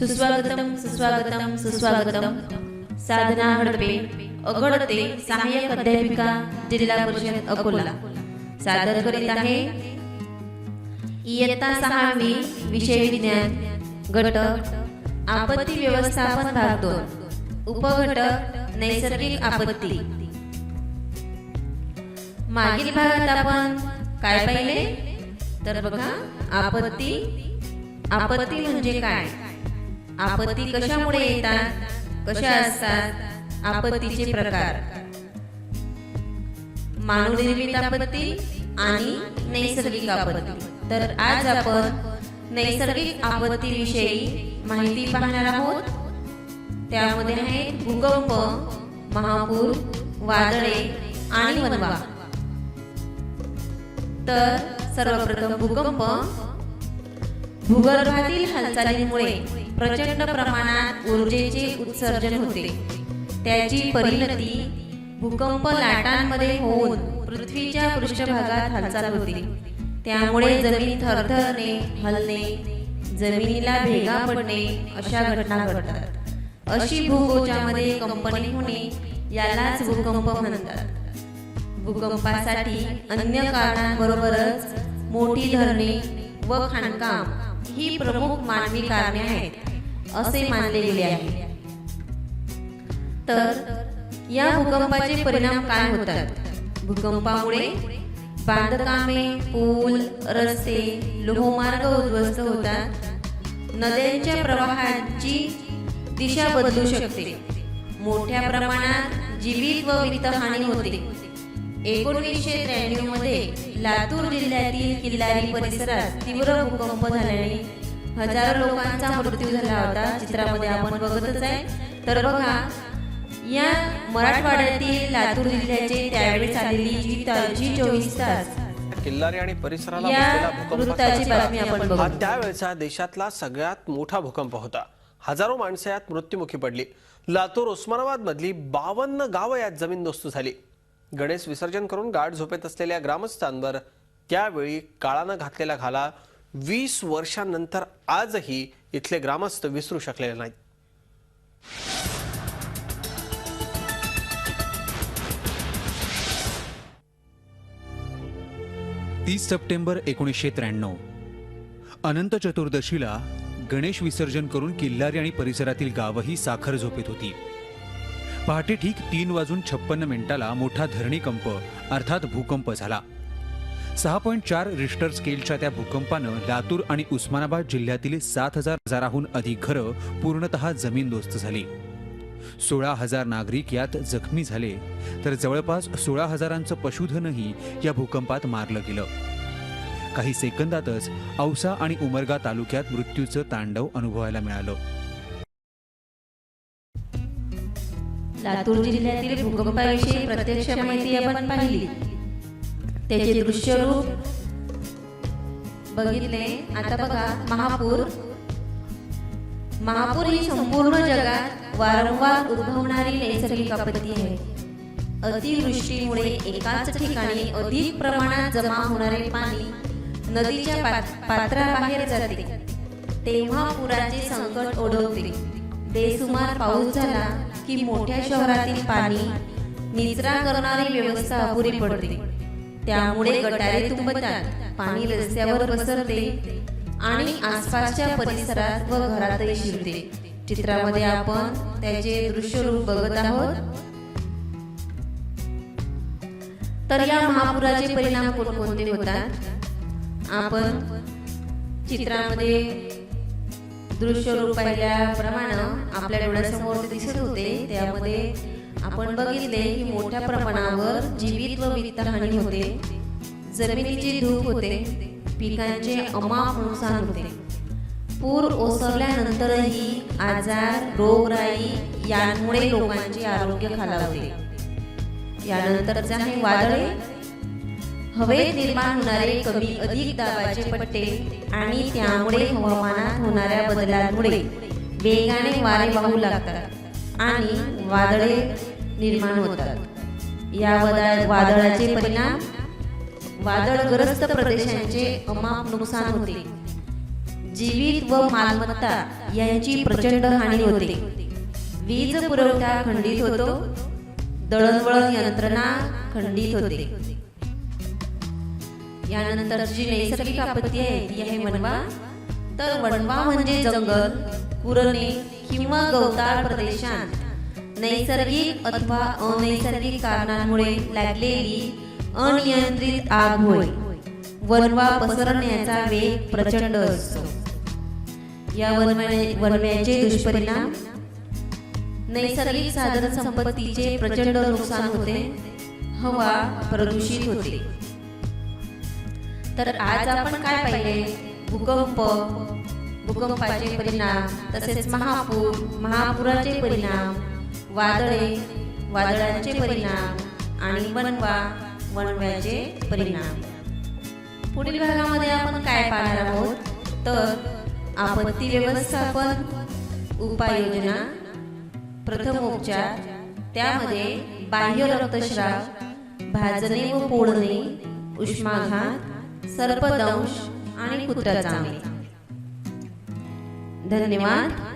सुस्वागतम सुस्वागतम सुस्वागतम. साधना हडपे अगडते सहाय्यक अध्यापिका जिल्हा परिषद अकोला. सादर करीत आहे इयत्ता सहावी विषय विज्ञान गट आपत्ती व्यवस्थापन भाग दोन उपघटक नैसर्गिक आपत्ती. मागील भागात आपण काय पाहिले? तर बघा आपत्ती आपत्ती म्हणजे काय? आपत्ती कशामुळे येतात? कशा असतात? आपत्तीचे प्रकार. मानवनिर्मित आपत्ती आणि नैसर्गिक आपत्ती. तर आज आपण नैसर्गिक आपत्ती विषयी माहिती पाहणार आहोत. त्यामध्ये आहेत भूकंप महापूर वादळे आणि वनवा. तर सर्वप्रथम भूकंप. भूगर्भातील हालचालींमुळे प्रचंड प्रमाणात ऊर्जेचे उत्सर्जन होते. त्याची परिणती भूकंप लाटांमध्ये होऊन पृथ्वीच्या पृष्ठभागात हालचाल होते. त्यामुळे जमीन थरथरणे हलणे जमिनीला भेगा पडणे अशा घटना घडतात. अशी भूगोजामध्ये कंपनी होणे यालाच भूकंप म्हणतात. भूकंपासाठी अन्य कारणांबरोबरच मोठी धरणे व खाणकाम ही प्रमुख मानवी कारणे आहेत असे मानले गेले आहे. तर या भूकंपाचे परिणाम काय होतात? भूकंपामुळे बांधकामे पूल रस्ते लोहमार्ग उद्ध्वस्त होतात. नद्यांच्या प्रवाहाची दिशा बदलू शकते. मोठ्या प्रमाणात जीवित व वित्तहानी होते. एकोणीसशे त्र्याण्णवमध्ये लातूर जिल्ह्यातील किल्लारी परिसरात तीव्र भूकंप झाल्याने हजारो लोकांचा मृत्यू झाला होता. चित्रामध्ये आपण बघतच आहे. तर बघा या मराठवाड्यातील लातूर जिल्ह्याचे त्यावेळेस आलेली जी चोवीस तास किल्लारी आणि परिसराला हा त्यावेळेचा देशातला सगळ्यात मोठा भूकंप होता. हजारो माणसे यात मृत्युमुखी पडली. लातूर उस्मानाबाद मधली बावन्न गावं यात जमीनदोस्त झाली. गणेश विसर्जन करून गाढ झोपेत असलेल्या ग्रामस्थांवर त्यावेळी काळानं घातलेला घाला. वीस वर्षांनंतर आजही इथले ग्रामस्थ विसरू शकलेले नाहीत. तीस सप्टेंबर एकोणीसशे त्र्याण्णव. अनंत चतुर्दशीला गणेश विसर्जन करून किल्लारी आणि परिसरातील गावही साखर झोपेत होती. पहाटे ठीक तीन वाजून छप्पन्न मिनिटाला मोठा धरणीकंप अर्थात भूकंप झाला. सहा पॉईंट चार रिस्टर स्केलच्या त्या भूकंपानं लातूर आणि उस्मानाबाद जिल्ह्यातील सात हजार हजाराहून अधिक घरं पूर्णतः जमीनदोस्त झाली. सोळा हजार नागरिक यात जखमी झाले तर जवळपास सोळा हजारांचं पशुधनही या भूकंपात मारलं गेलं. काही सेकंदातच औसा आणि उमरगा तालुक्यात मृत्यूचं तांडव अनुभवायला मिळालं. लातूर जिल्ह्यातील भूकंपाविषयी प्रत्यक्ष माहिती आपण पाहिली. त्याचे दृश्यरूप बघितले. आता बघा महापूर. महापूर ही संपूर्ण जगात वारंवार उद्भवणारी नैसर्गिक आपत्ती आहे. अतिवृष्टीमुळे एकाच ठिकाणी अधिक प्रमाणात जमा होणारे पाणी नदीच्या पात्राबाहेर जाते. तेव्हा पुराचे संकट ओढवते. बेसुमार पाऊस झाला की मोठ्या शहरातील पाणी निचरा करणारी व्यवस्था अपुरी पडते. त्यामुळे गटारे तुंबतात पाणी रस्त्यावर पसरते आणि आसपासच्या परिसरात व घरातही शिरते. चित्रामध्ये आपण त्याचे दृश्य रूप बघत आहोत. तर या महापुराचे परिणाम कोणकोणते होतात? आपण चित्रामध्ये दृश्य रूप पाहिल्याप्रमाणे आपल्या डोळ्यासमोर ते दिसत होते त्यामध्ये आपण बघितले की मोठ्या प्रमाणावर जीवित व वित्तहानी होते. जमिनीची धूप होते पिकांचे अमाप नुकसान होते. पूर ओसरल्यानंतरही आजार रोगराई यांमुळे लोकांचे आरोग्य खालावते. यानंतरचे आहे वादळे. हवेत निर्माण होणारे कमी अधिक दाबाचे पट्टे आणि त्यामुळे हवामानात होणाऱ्या बदलांमुळे वेगाने वारे वाहू लागतात आणि वादळे निर्माण होतात. या वदा- वादळाचे परिणाम? वादळग्रस्त प्रदेशांचे अमाप नुकसान होते. जीवित व मालमत्ता यांची प्रचंड हानी होते. वीज पुरवठा खंडित होतो. दळणवळण यंत्रणा खंडित होते. यानंतर जी नैसर्गिक आपत्ती आहे ती आहे वनवा तर वनवा म्हणजे जंगल कुरणे किंवा गवताळ प्रदेशात. नैसर्गिक अथवा अनैसर्गिक कारणांमुळे लागलेली अनियंत्रित आग होय. वनवा पसरण्याचा वेग प्रचंड असतो. या वनव्याचे दुष्परिणाम? नैसर्गिक साधन संपत्तीचे प्रचंड नुकसान होते. हवा प्रदूषित होते. तर आज आपण काय पाहिले? भूकंप. भूकंपाचे परिणाम तसेच महापूर महापुराचे परिणाम वादळे वादळांचे परिणाम आणि वनवा वनव्याचे परिणाम. पुढील भागामध्ये आपण काय पाहणार आहोत? तर आपत्ती व्यवस्थापन उपाययोजना प्रथमोपचार त्यामध्ये बाह्य रक्तस्राव भाजणे व पोळणे उष्माघात सर्पदंश आणि कुत्र धन्यवाद.